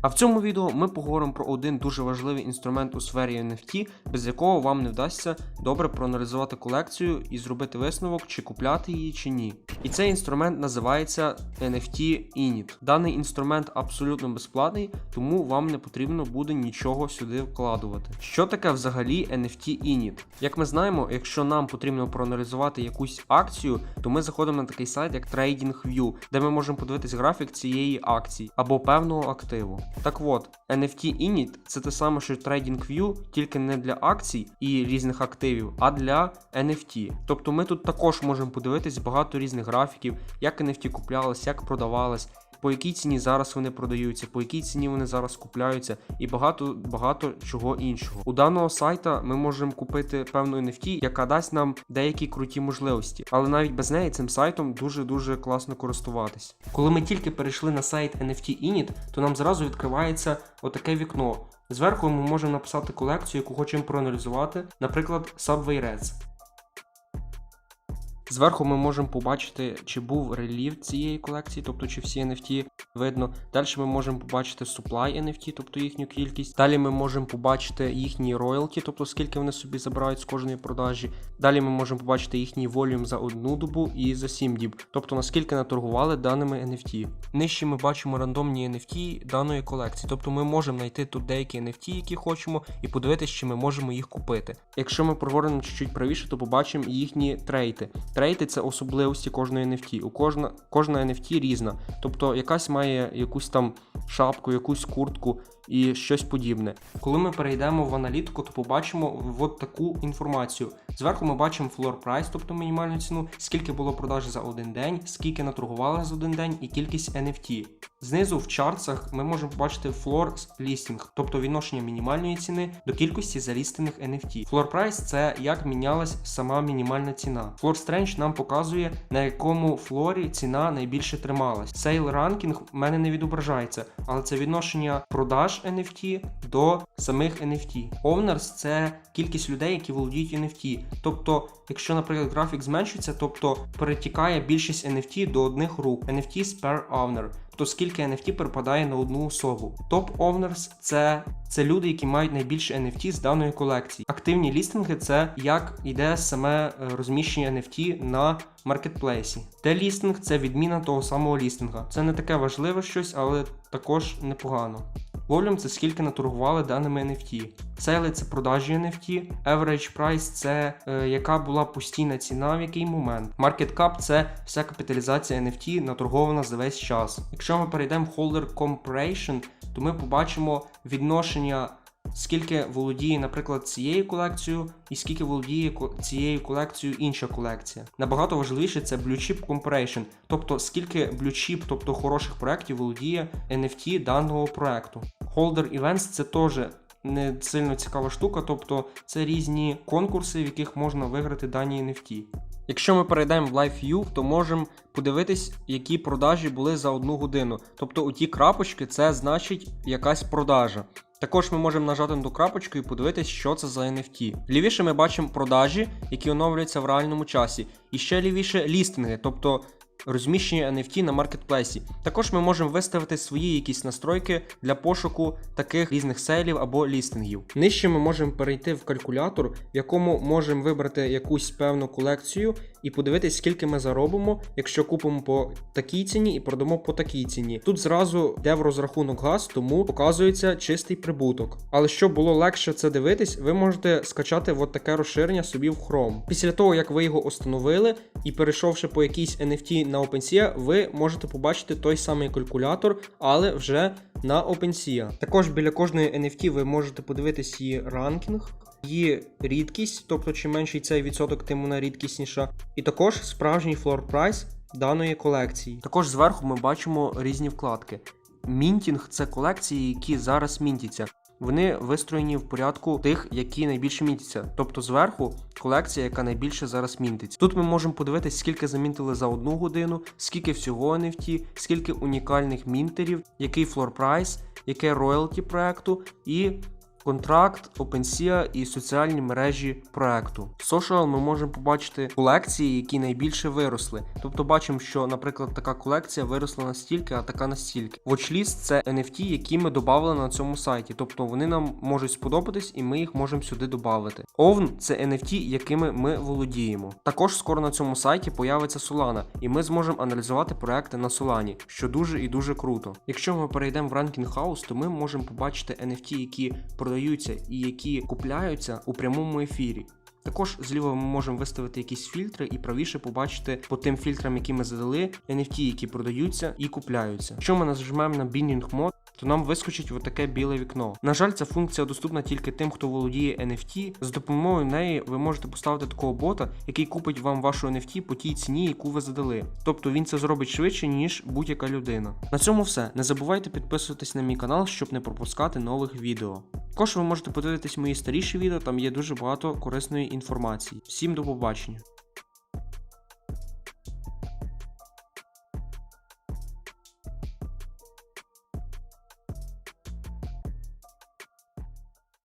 А в цьому відео ми поговоримо про один дуже важливий інструмент у сфері NFT, без якого вам не вдасться добре проаналізувати колекцію і зробити висновок, чи купляти її чи ні. І цей інструмент називається NFT Init. Даний інструмент абсолютно безплатний, тому вам не потрібно буде нічого сюди вкладувати. Що таке взагалі NFT Init? Як ми знаємо, якщо нам потрібно проаналізувати якусь акцію, то ми заходимо на такий сайт, як TradingView, де ми можемо подивитись графік цієї акції або певного активу. Так от, NFT Init це те саме, що TradingView, тільки не для акцій і різних активів, а для NFT. Тобто ми тут також можемо подивитись багато різних графіків, як NFT куплялось, як продавалось. По якій ціні зараз вони продаються, по якій ціні вони зараз купляються, і багато багато чого іншого. У даного сайта ми можемо купити певну NFT, яка дасть нам деякі круті можливості, але навіть без неї цим сайтом дуже дуже класно користуватись. Коли ми тільки перейшли на сайт NFT Init, то нам зразу відкривається отаке вікно. Зверху ми можемо написати колекцію, яку хочемо проаналізувати, наприклад, Subway Reds. Зверху ми можемо побачити, чи був релів цієї колекції, тобто чи всі NFT видно. Далі ми можемо побачити supply NFT, тобто їхню кількість. Далі ми можемо побачити їхні роялті, тобто скільки вони собі забирають з кожної продажі. Далі ми можемо побачити їхній волюм за одну добу і за 7 діб, тобто наскільки наторгували даними NFT. Нижче ми бачимо рандомні NFT даної колекції, тобто ми можемо знайти тут деякі NFT, які хочемо, і подивитися, чи ми можемо їх купити. Якщо ми прогорнемо чуть-чуть правіше, то побачимо їхні трейти. Трейти це особливості кожної NFT. У кожна кожна NFT різна. Тобто якась має якусь там шапку, якусь куртку і щось подібне. Коли ми перейдемо в аналітику, то побачимо от таку інформацію. Зверху ми бачимо floor price, тобто мінімальну ціну, скільки було продажі за один день, скільки наторгували за один день і кількість NFT. Знизу в чартсах ми можемо побачити floor listing, тобто відношення мінімальної ціни до кількості залістених NFT. Floor price це як мінялась сама мінімальна ціна. Floor Strange нам показує, на якому флорі ціна найбільше трималась. Sale ranking в мене не відображається, але це відношення продаж NFT до самих NFT. Owners – це кількість людей, які володіють NFT. Тобто, якщо, наприклад, графік зменшується, тобто перетікає більшість NFT до одних рук. NFTs per owner. То скільки NFT перепадає на одну особу. Топ Owners – це, це люди, які мають найбільше NFT з даної колекції. Активні лістинги це як йде саме е, розміщення NFT на маркетплейсі. Делістинг – це відміна того самого лістинга. Це не таке важливе щось, але також непогано. Volume – це скільки наторгували даними NFT. Сейли це продажі NFT. Average price це е, яка була постійна ціна в який момент. Market cap це вся капіталізація NFT наторгована за весь час. Якщо ми перейдемо в Holder Comparison, то ми побачимо відношення. Скільки володіє, наприклад, цією колекцією, і скільки володіє цією колекцією інша колекція. Набагато важливіше це Blue Chip Comparison, тобто скільки Blue Chip, тобто хороших проєктів, володіє NFT даного проекту. Holder Events це теж не сильно цікава штука, тобто це різні конкурси, в яких можна виграти дані NFT. Якщо ми перейдемо в Live View, то можемо подивитись, які продажі були за одну годину. Тобто у ті крапочки це значить якась продажа. Також ми можемо нажати на ту крапочку і подивитись, що це за NFT. Лівіше ми бачимо продажі, які оновлюються в реальному часі. І ще лівіше лістинги, тобто розміщення NFT на маркетплейсі. Також ми можемо виставити свої якісь настройки для пошуку таких різних сейлів або лістингів. Нижче ми можемо перейти в калькулятор, в якому можемо вибрати якусь певну колекцію і подивитись, скільки ми заробимо, якщо купимо по такій ціні і продамо по такій ціні. Тут зразу йде в розрахунок газ, тому показується чистий прибуток. Але щоб було легше це дивитись, ви можете скачати от таке розширення собі в Chrome. Після того, як ви його установили і перейшовши по якійсь NFT на OpenSea, ви можете побачити той самий калькулятор, але вже на OpenSea. Також біля кожної NFT ви можете подивитись її ранкінг. Її рідкість, тобто чим менший цей відсоток, тим вона рідкісніша, і також справжній флор прайс даної колекції. Також зверху ми бачимо різні вкладки. Мінтінг це колекції, які зараз мінтяться. Вони вистроєні в порядку тих, які найбільше мінтяться. Тобто зверху колекція, яка найбільше зараз мінтиться. Тут ми можемо подивитися, скільки замінтили за одну годину, скільки всього NFT, скільки унікальних мінтерів, який флор прайс, яке роялті проекту і контракт, OpenSea і соціальні мережі проекту. Social ми можемо побачити колекції, які найбільше виросли. Тобто бачимо, що, наприклад, така колекція виросла настільки, а така настільки. Watchlist – це NFT, які ми додали на цьому сайті. Тобто вони нам можуть сподобатись, і ми їх можемо сюди додати. Ovn – це NFT, якими ми володіємо. Також скоро на цьому сайті появиться Solana, і ми зможемо аналізувати проекти на Solana, що дуже і дуже круто. Якщо ми перейдемо в Ranking House, то ми можемо побачити NFT, які продаються і які купляються у прямому ефірі. Також зліва ми можемо виставити якісь фільтри і правіше побачити по тим фільтрам, які ми задали, NFT, які продаються і купляються. Якщо ми нажмемо на Binding Mode, то нам вискочить отаке біле вікно. На жаль, ця функція доступна тільки тим, хто володіє NFT. З допомогою неї ви можете поставити такого бота, який купить вам вашу NFT по тій ціні, яку ви задали. Тобто він це зробить швидше, ніж будь-яка людина. На цьому все. Не забувайте підписуватись на мій канал, щоб не пропускати нових відео. Також ви можете подивитись мої старіші відео, там є дуже багато корисної інформації. Всім до побачення.